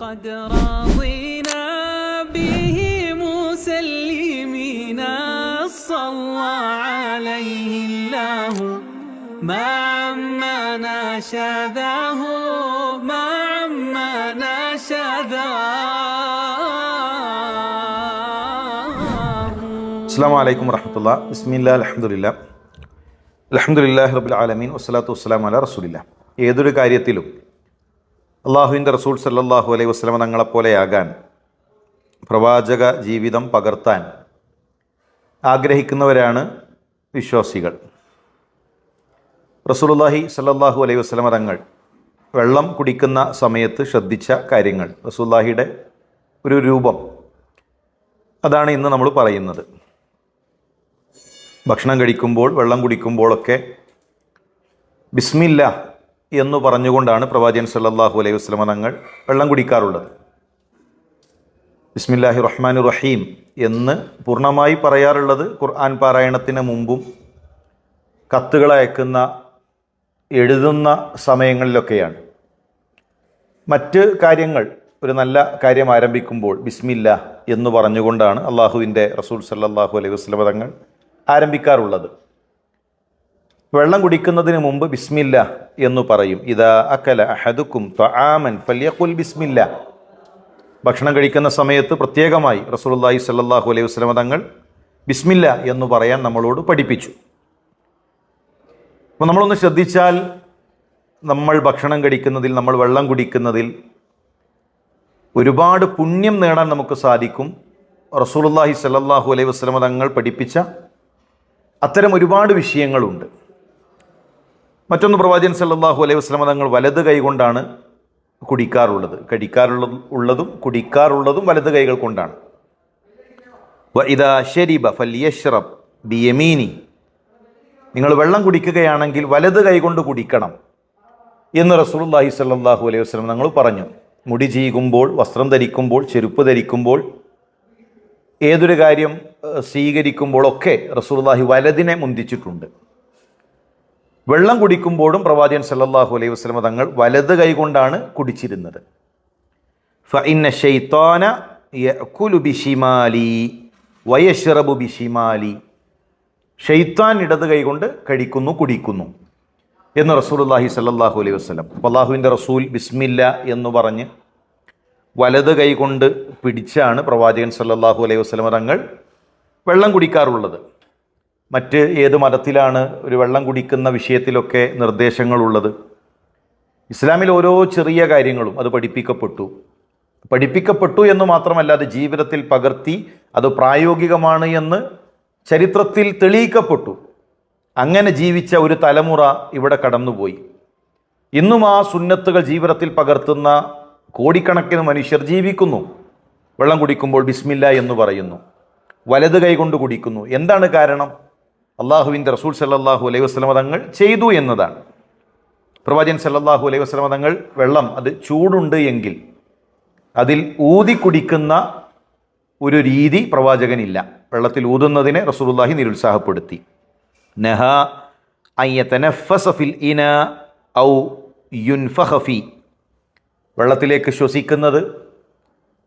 قد رضينا به مسلمين صلى عليه الله ما عمنا شذاه ما عمنا شذاه അസ്സാം വലൈക്കും വറഹമത്തുള്ള ബിസ്മില്ല അലഹമുല്ല അലഹമുല്ലാഹി റബുൽ ആലമീൻ വസ്സലാത്തു വസ്സലാം അല റസൂലില്ല ഏതൊരു കാര്യത്തിലും അള്ളാഹുവിന്റെ റസൂൽ സല്ലാഹു അലൈഹി വസ്ലമ തങ്ങളെപ്പോലെയാകാൻ പ്രവാചക ജീവിതം പകർത്താൻ ആഗ്രഹിക്കുന്നവരാണ് വിശ്വാസികൾ. റസൂലുള്ളാഹി സല്ലാഹു അലൈഹി വസ്ലമ തങ്ങൾ വെള്ളം കുടിക്കുന്ന സമയത്ത് ശ്രദ്ധിച്ച കാര്യങ്ങൾ റസൂല്ലാഹിയുടെ ഒരു രൂപം. അതാണ് ഇന്ന് നമ്മൾ പറയുന്നത്. ഭക്ഷണം കഴിക്കുമ്പോൾ വെള്ളം കുടിക്കുമ്പോഴൊക്കെ ബിസ്മില്ല എന്ന് പറഞ്ഞുകൊണ്ടാണ് പ്രവാചകൻ സല്ലല്ലാഹു അലൈഹി വസ്ലമ തങ്ങൾ വെള്ളം കുടിക്കാറുള്ളത്. ബിസ്മില്ലാഹി റഹ്മാൻ റഹീം എന്ന് പൂർണമായി പറയാറുള്ളത് ഖുർആൻ പാരായണത്തിന് മുമ്പും കത്തുകൾ അയക്കുന്ന എഴുതുന്ന സമയങ്ങളിലൊക്കെയാണ്. മറ്റ് കാര്യങ്ങൾ ഒരു നല്ല കാര്യം ആരംഭിക്കുമ്പോൾ ബിസ്മില്ല എന്ന് പറഞ്ഞുകൊണ്ടാണ് അള്ളാഹുവിന്റെ റസൂൽ സല്ലാഹു അലൈഹി വസ്ലമ തങ്ങൾ ആരംഭിക്കാറുള്ളത്. വെള്ളം കുടിക്കുന്നതിന് മുമ്പ് ബിസ്മില്ല എന്ന് പറയും. ഇതാ അക്കല അഹദുക്കും ത്വആമൻ ഫല്യഖുൽ ബിസ്മില്ല. ഭക്ഷണം കഴിക്കുന്ന സമയത്ത് പ്രത്യേകമായി റസൂലുള്ളാഹി സ്വല്ലല്ലാഹു അലൈഹി വസല്ലമ തങ്ങൾ ബിസ്മില്ല എന്ന് പറയാൻ നമ്മളോട് പഠിപ്പിച്ചു. അപ്പോൾ നമ്മളൊന്ന് ശ്രദ്ധിച്ചാൽ നമ്മൾ ഭക്ഷണം കഴിക്കുന്നതിൽ നമ്മൾ വെള്ളം കുടിക്കുന്നതിൽ ഒരുപാട് പുണ്യം നേടാൻ നമുക്ക് സാധിക്കും. റസൂലുള്ളാഹി സ്വല്ലല്ലാഹു അലൈഹി വസല്ലമ തങ്ങൾ പഠിപ്പിച്ച അത്തരം ഒരുപാട് വിഷയങ്ങളുണ്ട്. മറ്റൊന്ന് പ്രവാചകൻ സല്ലാഹു അലൈഹി വസ്ലമ തങ്ങൾ വലത് കൈ കൊണ്ടാണ് കുടിക്കാറുള്ളത്. കടിക്കാറുള്ളത് ഉള്ളതും കുടിക്കാറുള്ളതും വലത് കൈകൾ കൊണ്ടാണ്. വ ഇതാ ഷരിബ ബി ബിയമീനി. നിങ്ങൾ വെള്ളം കുടിക്കുകയാണെങ്കിൽ വലത് കൈ കൊണ്ട് കുടിക്കണം എന്ന് റസൂലുള്ളാഹി സ്വല്ലല്ലാഹു അലൈഹി വസല്ലം ഞങ്ങൾ പറഞ്ഞു. മുടി ചീകുമ്പോൾ വസ്ത്രം ധരിക്കുമ്പോൾ ചെരുപ്പ് ധരിക്കുമ്പോൾ ഏതൊരു കാര്യം സ്വീകരിക്കുമ്പോഴൊക്കെ റസൂലുള്ളാഹി വലതിനെ മുന്തിച്ചിട്ടുണ്ട്. വെള്ളം കുടിക്കുമ്പോഴും പ്രവാചകൻ സല്ലാഹു അലൈഹി വസ്ലമ തങ്ങൾ വലത് കൈ കൊണ്ടാണ് കുടിച്ചിരുന്നത്. ഷെയ്ത്താൻ ഇടത് കൈ കൊണ്ട് കഴിക്കുന്നു കുടിക്കുന്നു എന്ന് റസൂലുള്ളാഹി സല്ലല്ലാഹു അലൈഹി അപ്പോൾ അള്ളാഹുവിന്റെ റസൂൽ ബിസ്മില്ല എന്ന് പറഞ്ഞ് വലത് കൈ കൊണ്ട് പിടിച്ചാണ് പ്രവാചകൻ സല്ലാഹു അലൈഹി വസ്ലമ തങ്ങൾ വെള്ളം കുടിക്കാറുള്ളത്. മറ്റ് ഏത് മതത്തിലാണ് ഒരു വെള്ളം കുടിക്കുന്ന വിഷയത്തിലൊക്കെ നിർദ്ദേശങ്ങളുള്ളത്? ഇസ്ലാമിൽ ഓരോ ചെറിയ കാര്യങ്ങളും അത് പഠിപ്പിക്കപ്പെട്ടു. പഠിപ്പിക്കപ്പെട്ടു എന്ന് മാത്രമല്ല അത് ജീവിതത്തിൽ പകർത്തി അത് പ്രായോഗികമാണ് എന്ന് ചരിത്രത്തിൽ തെളിയിക്കപ്പെട്ടു. അങ്ങനെ ജീവിച്ച ഒരു തലമുറ ഇവിടെ കടന്നുപോയി. ഇന്നും ആ സുന്നത്തുകൾ ജീവിതത്തിൽ പകർത്തുന്ന കോടിക്കണക്കിന് മനുഷ്യർ ജീവിക്കുന്നു. വെള്ളം കുടിക്കുമ്പോൾ ബിസ്മില്ല എന്ന് പറയുന്നു. വലത് കൈകൊണ്ട് കുടിക്കുന്നു. എന്താണ് കാരണം? അള്ളാഹുവിന്റെ റസൂൽ സല്ലാഹു അലൈഹി വസ്ലമ തങ്ങൾ ചെയ്തു എന്നതാണ്. പ്രവാചകൻ സല്ലാഹു അലൈഹി വസ്ലമ തങ്ങൾ വെള്ളം അത് ചൂടുണ്ട് എങ്കിൽ അതിൽ ഊതി കുടിക്കുന്ന ഒരു രീതി പ്രവാചകനില്ല. വെള്ളത്തിൽ ഊതുന്നതിനെ റസൂലുള്ളാഹി നിരുത്സാഹപ്പെടുത്തി. നഹ അയ്യത്തനഫസ ഫിൽ ഇന ഔ യുൻഫഹഫി വെള്ളത്തിലേക്ക് ശ്വസിക്കുന്നത്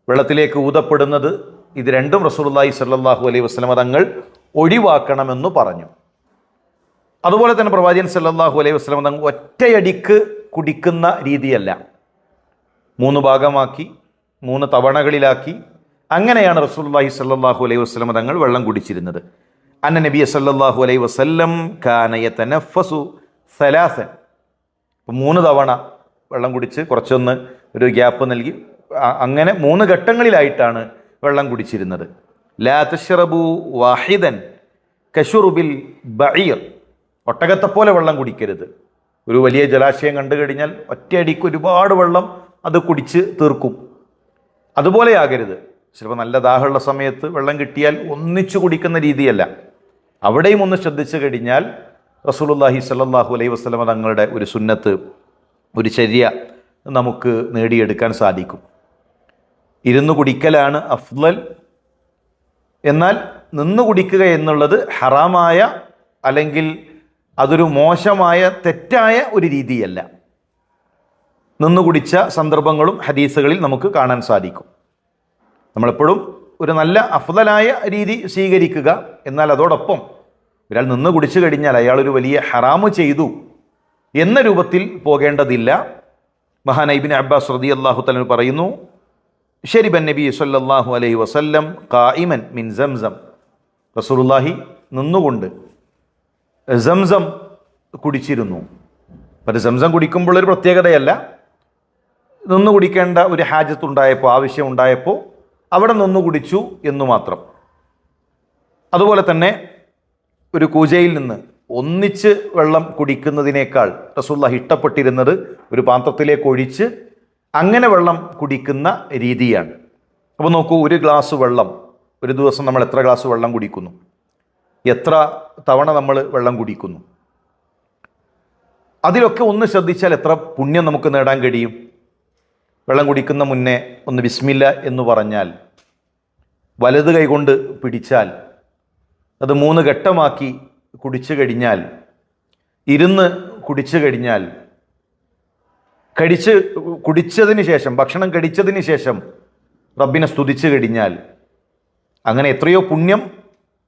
വെള്ളത്തിലേക്ക് ഊതപ്പെടുന്നത് ഇത് രണ്ടും റസൂലുള്ളാഹി സല്ലാഹു അലൈഹി വസ്ലമ തങ്ങൾ ഒഴിവാക്കണമെന്ന് പറഞ്ഞു. അതുപോലെ തന്നെ പ്രവാചകൻ സല്ലാഹു അലൈഹി വസ്ലം തങ്ങൾ ഒറ്റയടിക്ക് കുടിക്കുന്ന രീതിയല്ല. മൂന്ന് ഭാഗമാക്കി മൂന്ന് തവണകളിലാക്കി. അങ്ങനെയാണ് റസൂലുള്ളാഹി സല്ലാഹു അലൈഹി വസ്ലം തങ്ങൾ വെള്ളം കുടിച്ചിരുന്നത്. അന്ന നബി സല്ലാഹു അലൈഹി വസല്ലം കാനയ തനഫസു സലാസൻ. മൂന്ന് തവണ വെള്ളം കുടിച്ച് കുറച്ചൊന്ന് ഒരു ഗ്യാപ്പ് നൽകി അങ്ങനെ മൂന്ന് ഘട്ടങ്ങളിലായിട്ടാണ് വെള്ളം കുടിച്ചിരുന്നത്. ലാ തഷ്റബു വാഹിദൻ കഷുറുബിൽ ബഈർ. ഒട്ടകത്തെ പോലെ വെള്ളം കുടിക്കരുത്. ഒരു വലിയ ജലാശയം കണ്ടു കഴിഞ്ഞാൽ ഒറ്റയടിക്ക് ഒരുപാട് വെള്ളം അത് കുടിച്ച് തീർക്കും. അതുപോലെ ആകരുത്. ചിലപ്പോൾ നല്ല ദാഹമുള്ള സമയത്ത് വെള്ളം കിട്ടിയാൽ ഒന്നിച്ചു കുടിക്കുന്ന രീതിയല്ല. അവിടെയും ഒന്ന് ശ്രദ്ധിച്ചു കഴിഞ്ഞാൽ റസൂലുള്ളാഹി സ്വല്ലല്ലാഹു അലൈഹി വസല്ലമ തങ്ങളുടെ ഒരു സുന്നത്ത് ഒരു ചര്യ നമുക്ക് നേടിയെടുക്കാൻ സാധിക്കും. ഇരുന്ന് കുടിക്കലാണ് അഫ്ലൽ എന്നാൽ നിന്ന് കുടിക്കുക എന്നുള്ളത് ഹറാമായ അല്ലെങ്കിൽ അതൊരു മോശമായ തെറ്റായ ഒരു രീതിയല്ല. നിന്ന് കുടിച്ച സന്ദർഭങ്ങളും ഹദീസുകളിൽ നമുക്ക് കാണാൻ സാധിക്കും. നമ്മളെപ്പോഴും ഒരു നല്ല അഫ്ദലായ രീതി സ്വീകരിക്കുക എന്നാൽ അതോടൊപ്പം ഒരാൾ നിന്ന് കുടിച്ചു കഴിഞ്ഞാൽ അയാളൊരു വലിയ ഹറാമ് ചെയ്തു എന്ന രൂപത്തിൽ പോകേണ്ടതില്ല. മഹാനൈബിൻ അബ്ബാസ് റതി അള്ളാഹു പറയുന്നു ഷരിബൻ നബി സല്ലല്ലാഹു അലൈഹി വസല്ലം കായിമൻ മിൻ സംസം. റസൂലുല്ലാഹി നിന്നുകൊണ്ട് സംസം കുടിച്ചിരുന്നു. അപ്പം സംസം കുടിക്കുമ്പോൾ ഒരു പ്രത്യേകതയല്ല. നിന്ന് കുടിക്കേണ്ട ഒരു ഹാജത്തുണ്ടായപ്പോൾ ആവശ്യമുണ്ടായപ്പോൾ അവിടെ നിന്ന് കുടിച്ചു എന്ന് മാത്രം. അതുപോലെ തന്നെ ഒരു കൂജയിൽ നിന്ന് ഒന്നിച്ച് വെള്ളം കുടിക്കുന്നതിനേക്കാൾ റസൂല്ല ഇഷ്ടപ്പെട്ടിരുന്നത് ഒരു പാത്രത്തിലേക്ക് ഒഴിച്ച് അങ്ങനെ വെള്ളം കുടിക്കുന്ന രീതിയാണ്. അപ്പോൾ നോക്കൂ ഒരു ഗ്ലാസ് വെള്ളം ഒരു ദിവസം നമ്മൾ എത്ര ഗ്ലാസ് വെള്ളം കുടിക്കുന്നു? എത്ര തവണ നമ്മൾ വെള്ളം കുടിക്കുന്നു? അതിലൊക്കെ ഒന്ന് ശ്രദ്ധിച്ചാൽ എത്ര പുണ്യം നമുക്ക് നേടാൻ കഴിയും? വെള്ളം കുടിക്കുന്ന മുന്നേ ഒന്ന് വിസ്മില്ല എന്ന് പറഞ്ഞാൽ വലത് കൈകൊണ്ട് പിടിച്ചാൽ അത് മൂന്ന് ഘട്ടമാക്കി കുടിച്ചു കഴിഞ്ഞാൽ ഇരുന്ന് കുടിച്ചു കഴിഞ്ഞാൽ കഴിച്ച് കുടിച്ചതിന് ശേഷം ഭക്ഷണം കഴിച്ചതിന് ശേഷം റബ്ബിനെ സ്തുതിച്ചു കഴിഞ്ഞാൽ അങ്ങനെ എത്രയോ പുണ്യം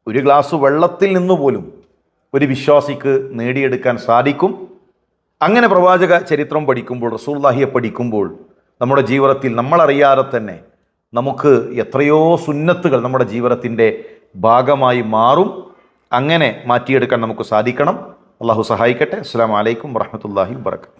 ഒരു ഗ്ലാസ് വെള്ളത്തിൽ നിന്ന് പോലും ഒരു വിശ്വാസിക്ക് നേടിയെടുക്കാൻ സാധിക്കും. അങ്ങനെ പ്രവാചക ചരിത്രം പഠിക്കുമ്പോൾ റസൂല്ലാഹിയെ പഠിക്കുമ്പോൾ നമ്മുടെ ജീവിതത്തിൽ നമ്മളറിയാതെ തന്നെ നമുക്ക് എത്രയോ സുന്നത്തുകൾ നമ്മുടെ ജീവിതത്തിന്റെ ഭാഗമായി മാറും. അങ്ങനെ മാറ്റിയെടുക്കാൻ നമുക്ക് സാധിക്കണം. അള്ളാഹു സഹായിക്കട്ടെ. അസ്സാം വലൈക്കും വറഹമത്തല്ലാഹി വാബർക്കാത്തു